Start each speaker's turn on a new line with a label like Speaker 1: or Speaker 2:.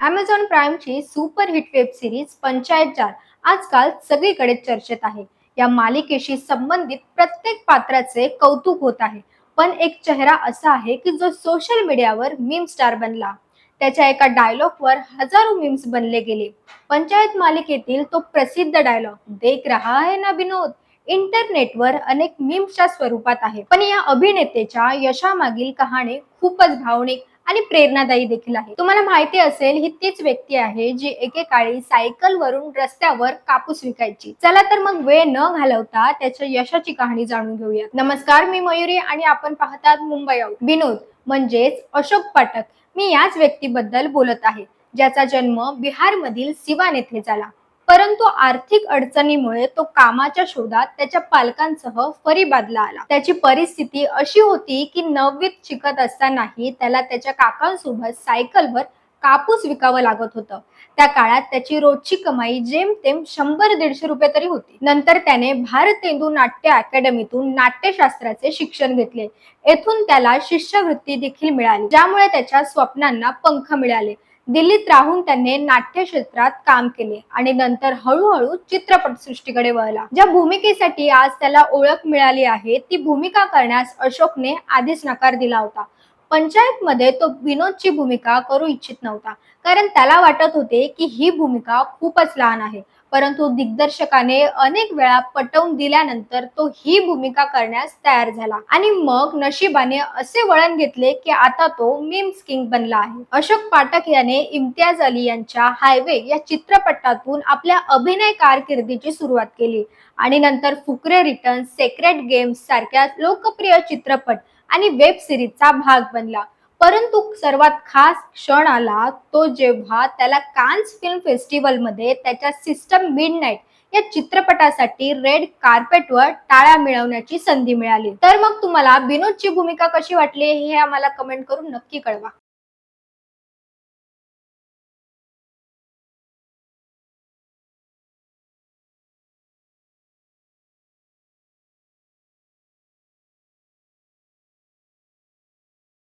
Speaker 1: Amazon प्राईमची super hit web series Panchayat चार आजकाल सगळीकडे चर्चेत आहे. या मालिकेशी संबंधित प्रत्येक पात्राचे कौतुक होत आहे. पण एक चेहरा असा आहे की जो सोशल मीडियावर मीम स्टार बनला. त्याच्या एका डायलॉगवर हजारो मीम्स बनले गेले. पंचायत मालिकेतील तो प्रसिद्ध डायलॉग देख रहा है ना विनोद? इंटरनेटवर अनेक मीम्सच्या स्वरूपात आहे. पण या अभिनेतेच्या यशामागील कहाणी खूपच भावनिक आणि प्रेरणादायी देखील आहे. तुम्हाला माहिती असेल ही तीच व्यक्ती आहे जी एकेकाळी सायकल वरून रस्त्यावर कापूस विकायची. चला तर मग वेळ न घालवता त्याच्या यशाची कहाणी जाणून घेऊयात. नमस्कार मी मयुरी आणि आपण पाहतात मुंबई विनोद म्हणजेच अशोक पाठक. मी याच व्यक्तीबद्दल बोलत आहे ज्याचा जन्म बिहारमधील सिवान येथे झाला. परंतु आर्थिक अडचणीमुळे तो कामाच्या शोधात त्याच्या पालकांसह फरीबादला आला. त्याची परिस्थिती अशी होती की नववीत शिकत असतानाही त्याला त्याच्या काकांसोबत सायकलवर कापूस विकावं लागत होतं. त्या काळात त्याची रोजची कमाई जेमतेम शंभर दीडशे रुपये तरी होती. नंतर त्याने भारतेंदू नाट्य अकॅडमीतून नाट्यशास्त्राचे शिक्षण घेतले. येथून त्याला शिष्यवृत्ती देखील मिळाली ज्यामुळे त्याच्या स्वप्नांना पंख मिळाले. दिल्लीत राहून त्यांनी नाट्य क्षेत्रात काम केले आणि नंतर हळूहळू चित्रपट सृष्टीकडे वळला. ज्या भूमिकेसाठी आज त्याला ओळख मिळाली आहे ती भूमिका करण्यास अशोकने आधीच नकार दिला होता. पंचायत मध्ये तो विनोदची भूमिका करू इच्छित नव्हता. कारण त्याला वाटत होते की ही भूमिका खूपच लहान आहे. परंतु दिग्दर्शकाने अनेक वेळा पटवून दिल्यानंतर तो ही भूमिका करण्यास तयार झाला. आणि मग नशिबाने असे वळण घेतले की आता तो मीम्स किंग बनला आहे. अशोक पाठक याने इम्तियाज अली यांच्या हायवे या चित्रपटातून आपल्या अभिनय कारकिर्दीची सुरुवात केली. आणि नंतर फुकरे रिटर्न सेक्रेट गेम्स सारख्या लोकप्रिय चित्रपट आणि वेब सिरीजचा भाग बनला. परंतु सर्वात खास क्षण आला तो जेव्हा त्याला कान्स फिल्म फेस्टिवलमध्ये त्याच्या सिस्टम मिड नाईट या चित्रपटासाठी रेड कार्पेटवर टाळ्या मिळवण्याची संधी मिळाली. तर मग तुम्हाला विनोदची भूमिका कशी वाटली हे आम्हाला कमेंट करून नक्की कळवा.